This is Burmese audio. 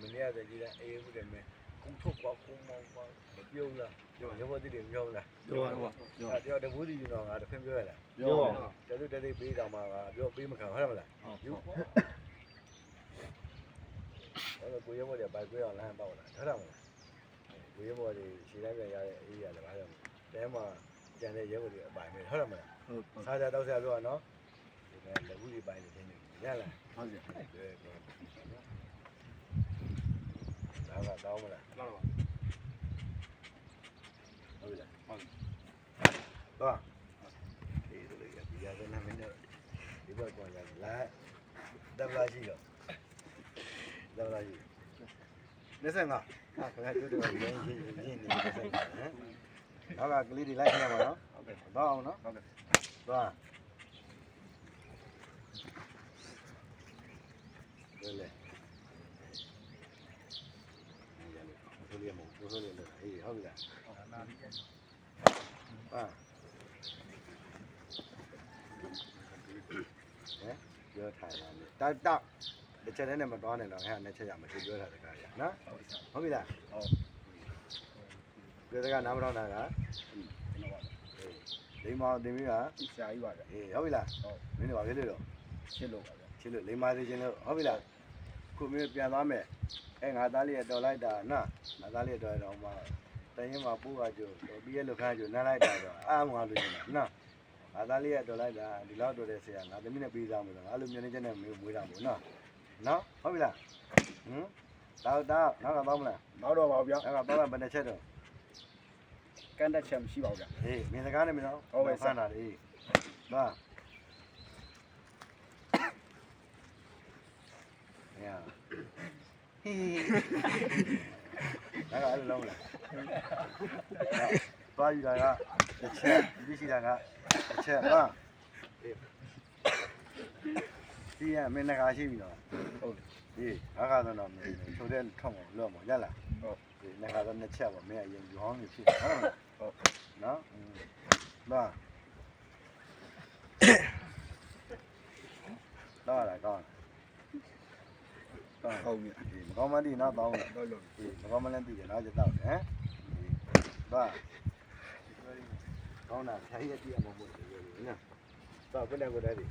မနေ့ကတည်းကအေးဘူးတယ်မဲကုထုတ်ကွာကုမောင်းကွာမပြုံးလားပြောရဖို့တည်းတွေပြောလားပြောပါပြောတော့တဘူးစီကျွန်တော်ငါတစ်ဖက်ပြောရလားပြောပါတည်းတည်းပေးတော်မှာကပြောပေးမခံဟုတ်တယ်မလားယူအဲ့တော့ကိုရဲဘော်တွေဘိုက်ကွဲအောင်လမ်းပေါက်လာဟုတ်တယ်မလားကိုရဲဘော်တွေခြေတိုင်းပြန်ရတဲ့အေးရတယ်ဘာလို့တဲမှာကျန်တဲ့ရဲဘော်တွေအပိုင်ပဲဟုတ်တယ်မလားဟုတ်ဟုတ်စားကြတော့ဆရာပြောရနော်ဒီမဲ့လက်ဘူးတွေပိုင်းနေတယ်ရလားဟုတ်ကဲ့ ဒါကတောင်းမလားလာပါဟုတ်လားဟုတ်တော့ဒီလိုလေးဒီရတဲ့နာမည်နဲ့ဒီဘက်ကလာလာတက်လာရှိတော့တက်လာရှိ25 ဟာခင်ဗျာတို့တော့ရင်းရှင်းရင်းနေတယ်ဆက်ဟမ်နောက်ကကလေးတွေလိုက်ခရမှာနော်ဟုတ်ကဲ့တော့အောင်နော်ဟုတ်ကဲ့သွားလေလေဆိုရမလို့ဆိုရလို့အေးဟုတ်ပြီလားဟာဟဲ့ပြောထားတာလေတောက်တောက်တစ်ချက်တည်းနဲ့မသွားနဲ့တော့ဟဲ့နှစ်ချက်ရမသူပြောထားတဲ့ကားရနော်ဟုတ်ပြီလားဟုတ်ပြောတဲ့ကနားမတော်တာကလိမ္မာတင်ပြီးကဆရာကြီးပါဗျအေးဟုတ်ပြီလားဟုတ်မင်းတို့ပါလေလို့ရှင်းလို့ပါဗျချစ်လို့လိမ္မာသေးခြင်းလို့ဟုတ်ပြီလား ခုမင်းပြန်သွားမယ်အဲငါသားလေးရတော်လိုက်တာနော်ငါသားလေးတော်တော့မှတရင်မှာပို့ပါကြိုပြီးရလို့ခါကြိုနမ်းလိုက်တာတော့အာမငါလို့ရှင်နော်ငါသားလေးရတော်လိုက်တာဒီလောက်တော်တဲ့ဆရာငါသမီးနဲ့ပြီးသားမို့လို့အဲ့လိုမျိုးနေချက်နဲ့မင်းမွေးတာမို့နော်နော်ဟုတ်ပြီလားဟမ်တောက်တောက်နောက်ကတော့မလားနောက်တော့ပါဗျနောက်ကတော့ဘယ်နှချက်တော့ကန့်တက်ချက်မရှိပါဘူးဗျဟေးမင်းစကားနဲ့မင်းနော်ဖမ်းတာလေဟာ ညာဟေးနောက်ကအဲ့လိုလုံးလားသွားယူတာကတစ်ချက်ဒီရှိတာကတစ်ချက်ဟာဒီရမင်းငါရှိပြီနော်ဟုတ်ဒီငါကတော့တော့မင်းချိုးတဲ့ထုံအောင်လော့မရလားဟုတ်ဒီငါကတော့နှစ်ချက်ပါမင်းအရင်ယူဟောင်းနေဖြစ်ဟုတ်လားဟုတ်နော်ဘာတော့လာကောင်းတော့ ဟုတ်ပြီဒီမကောင်းမတိနော်တောင်းတယ်တော့လို့ဒီမကောင်းမလန်းသိတယ်နော်ကျတော့ဟမ်ဘာကောင်းတာဖြာရည်အတိအမမို့လို့နော်တော့ဘယ်နဲ့ကိုတည်း